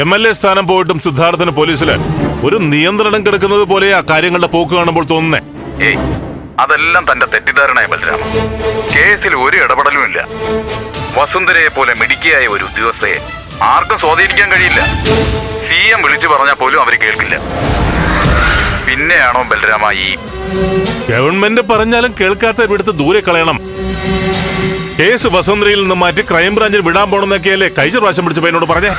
M L A സ്ഥാനം പോയിട്ടും സിദ്ധാർത്ഥന് പോലീസിൽ ഒരു നിയന്ത്രണം കിടക്കുന്നത് പോലെയാ കാര്യങ്ങളുടെ പോക്ക് കാണുമ്പോൾ തോന്നുന്നേ. ഏയ് അതെല്ലാം തന്റെ തെറ്റിദ്ധാരണയെ ബലരാമ കേസിൽ ഒരു ഇടപെടലും ഇല്ല. വസുന്ധരയെ പോലെ മിടുക്കിയായ ഒരു ഉദ്യോഗസ്ഥയെ ആർക്കും സ്വാധീനിക്കാൻ കഴിയില്ല. സി എം വിളിച്ചു പറഞ്ഞാൽ പോലും അവർ കേൾക്കില്ല. പിന്നെയാണോ ബലരാമ ഈ ഗവൺമെന്റ് പറഞ്ഞാലും കേൾക്കാത്ത ഇവിടുത്തെ ദൂരെ കളയണം. കേസ് വസുന്ധരയിൽ നിന്ന് മാറ്റി ക്രൈംബ്രാഞ്ചിൽ വിടാൻ പോണെന്നൊക്കെയല്ലേ കഴിഞ്ഞ പ്രാവശ്യം പിടിച്ചപ്പോ എന്നോട് പറഞ്ഞേ?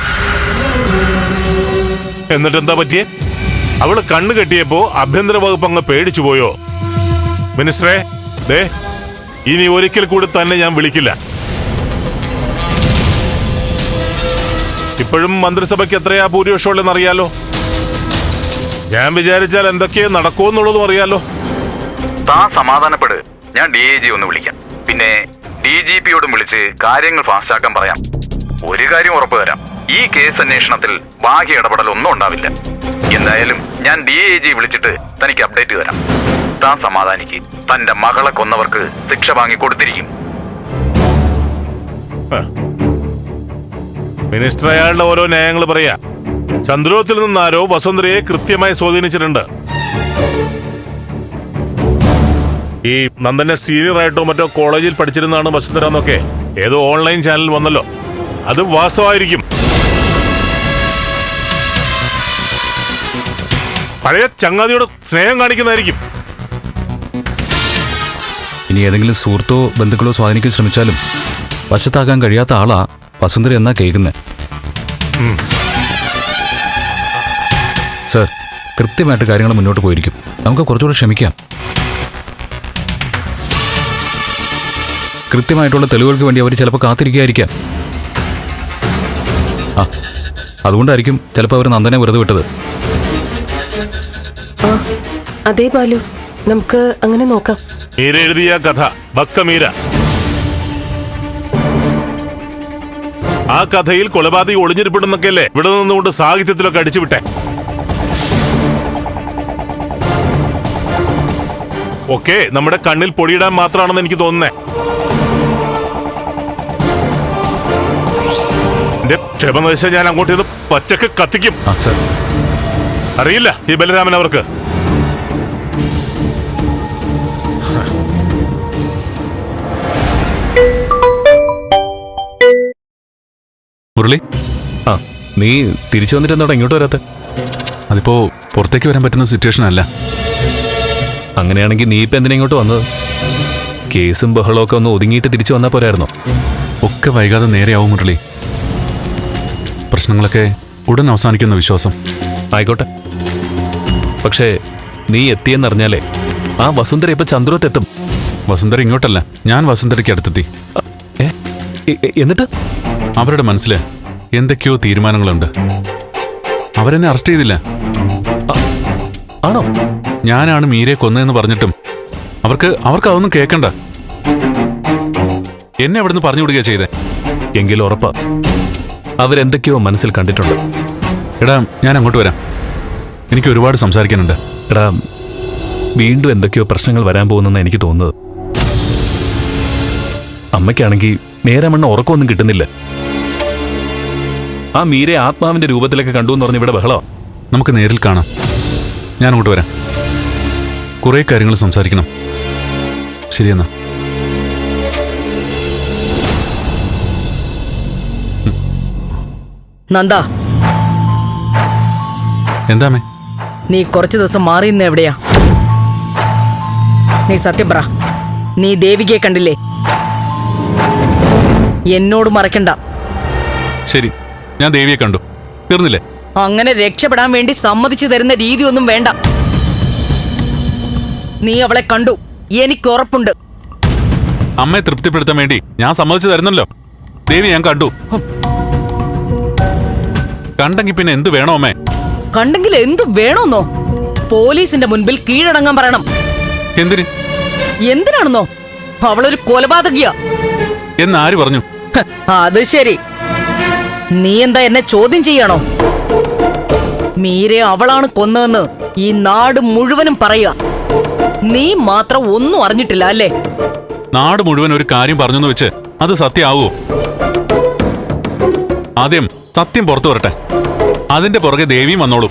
എന്നിട്ട് എന്താ പറ്റിയേ? അവൾ കണ്ണു കെട്ടിയപ്പോ ആഭ്യന്തര വകുപ്പ് അങ്ങ് പേടിച്ചു പോയോ? മിനിസ്റ്ററെ ദേ ഇനി ഒരിക്കൽ കൂടി തന്നെ ഞാൻ വിളിക്കില്ല. ഇപ്പോഴും മന്ത്രിസഭയ്ക്ക് എത്രയാ ഭൂരിപക്ഷം ഉള്ളതെന്ന് അറിയാലോ ഞാൻ വിചാരിച്ചാൽ എന്തൊക്കെയോ നടക്കുമെന്നുള്ളതും അറിയാലോ? താ സമാധാനപ്പെട്. ഞാൻ ഡി ഐ ജി ഒന്ന് വിളിക്കാം. പിന്നെ ഡി ജി പിയോടും വിളിച്ച് കാര്യങ്ങൾ ഫാസ്റ്റാക്കാൻ പറയാം. ഒരു കാര്യം ഉറപ്പു തരാം. ഈ കേസ് അന്വേഷണത്തിൽ ബാഹ്യ ഇടപെടൽ ഒന്നും ഉണ്ടാവില്ല. എന്തായാലും ഞാൻ ഡി എ ജി വിളിച്ചിട്ട് തനിക്ക് അപ്ഡേറ്റ് തരാം. താൻ സമാധാനിക്ക്. തന്റെ മകളെ കൊന്നവർക്ക് ശിക്ഷ വാങ്ങി കൊടുത്തിരിക്കും. മിനിസ്റ്റർ അയാളുടെ ഓരോ ന്യായങ്ങൾ പറയാ. ചന്ദ്രോത്തിൽ നിന്നാരോ വസുന്ധരയെ കൃത്യമായി സ്വാധീനിച്ചിട്ടുണ്ട്. ഈ നന്ദനെ സീനിയർ ആയിട്ടോ മറ്റോ കോളേജിൽ പഠിച്ചിരുന്നാണ് വസുന്ധര എന്നൊക്കെ. ഏതോ ഓൺലൈൻ ചാനൽ വന്നല്ലോ. അത് വാസ്തവമായിരിക്കും പഴയ ചങ്ങാതിയോട് സ്നേഹം കാണിക്കുന്നതായിരിക്കും. ഇനി ഏതെങ്കിലും സുഹൃത്തോ ബന്ധുക്കളോ സ്വാധീനിക്കാൻ ശ്രമിച്ചാലും വശത്താക്കാൻ കഴിയാത്ത ആളാ വസുന്ധര എന്നാ കേൾക്കുന്നത് സർ കൃത്യമായിട്ട് കാര്യങ്ങൾ മുന്നോട്ട് പോയിരിക്കും. നമുക്ക് കുറച്ചുകൂടെ ക്ഷമിക്കാം. കൃത്യമായിട്ടുള്ള തെളിവുകൾക്ക് വേണ്ടി അവർ ചിലപ്പോൾ കാത്തിരിക്കുകയായിരിക്കാം. ആ അതുകൊണ്ടായിരിക്കും ചിലപ്പോൾ അവർ നന്ദനെ വെറുതെ വിട്ടത്. അതെ ബാലു നമുക്ക് അങ്ങനെ നോക്കാം. മീര എഴുതിയ കഥ ഭക്തമീര. ആ കഥയിൽ കൊലപാതകം ഒളിഞ്ഞിരിപ്പെടുന്നൊക്കെയല്ലേ? ഇവിടെ നിന്നുകൊണ്ട് സാഹിത്യത്തിലൊക്കെ അടിച്ചുവിട്ടെ ഒക്കെ നമ്മുടെ കണ്ണിൽ പൊടിയിടാൻ മാത്രമാണെന്ന് എനിക്ക് തോന്നുന്നേ. എന്റെ ക്ഷമ നശിച്ചാൽ ഞാൻ അങ്ങോട്ട് ഇത് പച്ചക്ക് കത്തിക്കും. അറിയില്ല ഈ ബലരാമൻ അവർക്ക്. മുരളി ആ നീ തിരിച്ചു വന്നിട്ട് ഇങ്ങോട്ട് വരാത്ത? അതിപ്പോ പുറത്തേക്ക് വരാൻ പറ്റുന്ന സിറ്റുവേഷൻ അല്ല. അങ്ങനെയാണെങ്കിൽ നീ ഇപ്പം എന്തിനാ ഇങ്ങോട്ട് വന്നത്? കേസും ബഹളമൊക്കെ ഒന്ന് ഒതുങ്ങിയിട്ട് തിരിച്ചു വന്നാൽ പോരായിരുന്നോ? ഒക്കെ വൈകാതെ നേരെയാവും മുരളി. പ്രശ്നങ്ങളൊക്കെ ഉടൻ അവസാനിക്കുന്ന വിശ്വാസം. ആയിക്കോട്ടെ. പക്ഷേ നീ എത്തിയെന്നറിഞ്ഞാലേ ആ വസുന്ധര ഇപ്പൊ ചന്ദ്രത്തെത്തും വസുന്ധര ഇങ്ങോട്ടല്ല ഞാൻ വസുന്ധരയ്ക്ക് അടുത്തെത്തി. എന്നിട്ട്? അവരുടെ മനസ്സിൽ എന്തൊക്കെയോ തീരുമാനങ്ങളുണ്ട്. അവരെന്നെ അറസ്റ്റ് ചെയ്തില്ല. ആണോ? ഞാനാണ് മീരെ കൊന്നതെന്ന് പറഞ്ഞിട്ടും അവർക്ക് അവർക്ക് അതൊന്നും കേൾക്കണ്ട എന്നെ അവിടുന്ന് പറഞ്ഞു വിടുകയാ ചെയ്തേ. എങ്കിലും ഉറപ്പാ. അവരെന്തൊക്കെയോ മനസ്സിൽ കണ്ടിട്ടുണ്ട്. എടാ ഞാൻ അങ്ങോട്ട് വരാം. എനിക്ക് ഒരുപാട് സംസാരിക്കാനുണ്ട്. എടാ വീണ്ടും എന്തൊക്കെയോ പ്രശ്നങ്ങൾ വരാൻ പോകുന്നെന്ന് എനിക്ക് തോന്നുന്നത്. അമ്മയ്ക്കാണെങ്കിൽ നേരെ മണ്ണ ഉറക്കമൊന്നും കിട്ടുന്നില്ല. ആ മീരെ ആത്മാവിന്റെ രൂപത്തിലൊക്കെ കണ്ടു എന്ന് പറഞ്ഞ് ഇവിടെ ബഹളോ നമുക്ക് നേരിൽ കാണാം. ഞാൻ അങ്ങോട്ട് വരാം. കുറേ കാര്യങ്ങൾ സംസാരിക്കണം. ശരിയെന്നാ നന്ദ. എന്താമേ നീ കുറച്ചു ദിവസം മാറി നിന്ന് എവിടെയാ? നീ സത്യം പറ. നീ ദേവികയെ കണ്ടില്ലേ? എന്നോട് മറക്കണ്ട. ശരി ഞാൻ ദേവിയെ കണ്ടു. തീർന്നില്ലേ? അങ്ങനെ രക്ഷപ്പെടാൻ വേണ്ടി സമ്മതിച്ചു തരുന്ന രീതി ഒന്നും വേണ്ട. നീ അവളെ കണ്ടു. എനിക്ക് ഉറപ്പുണ്ട്. അമ്മയെ തൃപ്തിപ്പെടുത്താൻ വേണ്ടി ഞാൻ സമ്മതിച്ചു തരുന്നല്ലോ. ദേവി ഞാൻ കണ്ടു. കണ്ടെങ്കിൽ പിന്നെ എന്ത് വേണോ അമ്മേ? കണ്ടെങ്കിൽ എന്ത് വേണോന്നോ? പോലീസിന്റെ മുൻപിൽ കീഴടങ്ങാൻ പറയണം. എന്തിന്? എന്തിനാണെന്നോ? അവളൊരു കൊലപാതകിയാ. എന്നാര് പറഞ്ഞു? അത് ശരി. നീ എന്താ എന്നെ ചോദ്യം ചെയ്യണോ? മീരെ അവളാണ് കൊന്നതെന്ന് ഈ നാട് മുഴുവനും പറയുക. നീ മാത്രം ഒന്നും അറിഞ്ഞിട്ടില്ല അല്ലേ? നാട് മുഴുവൻ ഒരു കാര്യം പറഞ്ഞെന്ന് വെച്ച് അത് സത്യമാവോ? ആദ്യം സത്യം പുറത്തു വരട്ടെ. അതിന്റെ പുറകെ ദേവിയും വന്നോളും.